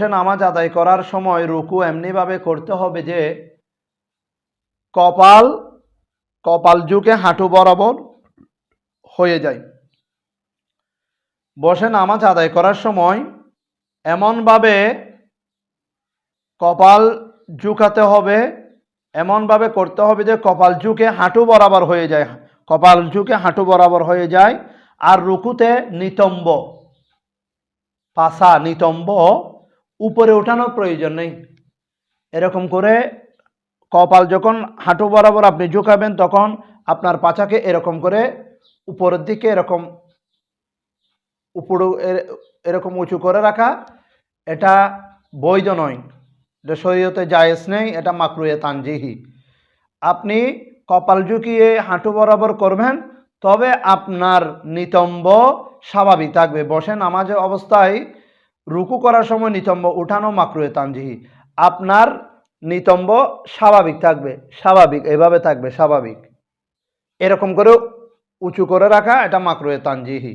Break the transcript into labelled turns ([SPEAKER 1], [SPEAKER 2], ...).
[SPEAKER 1] বসে নামাজ আদায় করার সময় রুকু এমনিভাবে করতে হবে যে কপাল কপাল ঝুঁকে হাঁটু বরাবর হয়ে যায়। বসে নামাজ আদায় করার সময় এমনভাবে কপাল ঝুঁকাতে হবে, এমনভাবে করতে হবে যে কপাল ঝুঁকে হাঁটু বরাবর হয়ে যায়। কপাল ঝুঁকে হাঁটু বরাবর হয়ে যায় আর রুকুতে নিতম্ব, পাশা নিতম্ব উপরে ওঠানোর প্রয়োজন নেই। এরকম করে কপাল যখন হাঁটু বরাবর আপনি ঝুঁকাবেন, তখন আপনার পাছাকে এরকম করে উপরের দিকে এরকম উপরে এরকম উঁচু করে রাখা, এটা বৈধ নয়। এটা শরীয়তে জায়েজ নেই, এটা মাকরুয়ে তানজিহি। আপনি কপাল ঝুঁকিয়ে হাঁটু বরাবর করবেন, তবে আপনার নিতম্ব স্বাভাবিক থাকবে। বসে নামাজের অবস্থায় রুকু করার সময় নিতম্ব উঠানো মাকরুয়ে তানজিহি। আপনার নিতম্ব স্বাভাবিক থাকবে, স্বাভাবিক, এভাবে থাকবে, স্বাভাবিক। এরকম করে উঁচু করে রাখা এটা মাকরুয়ে তানজিহি।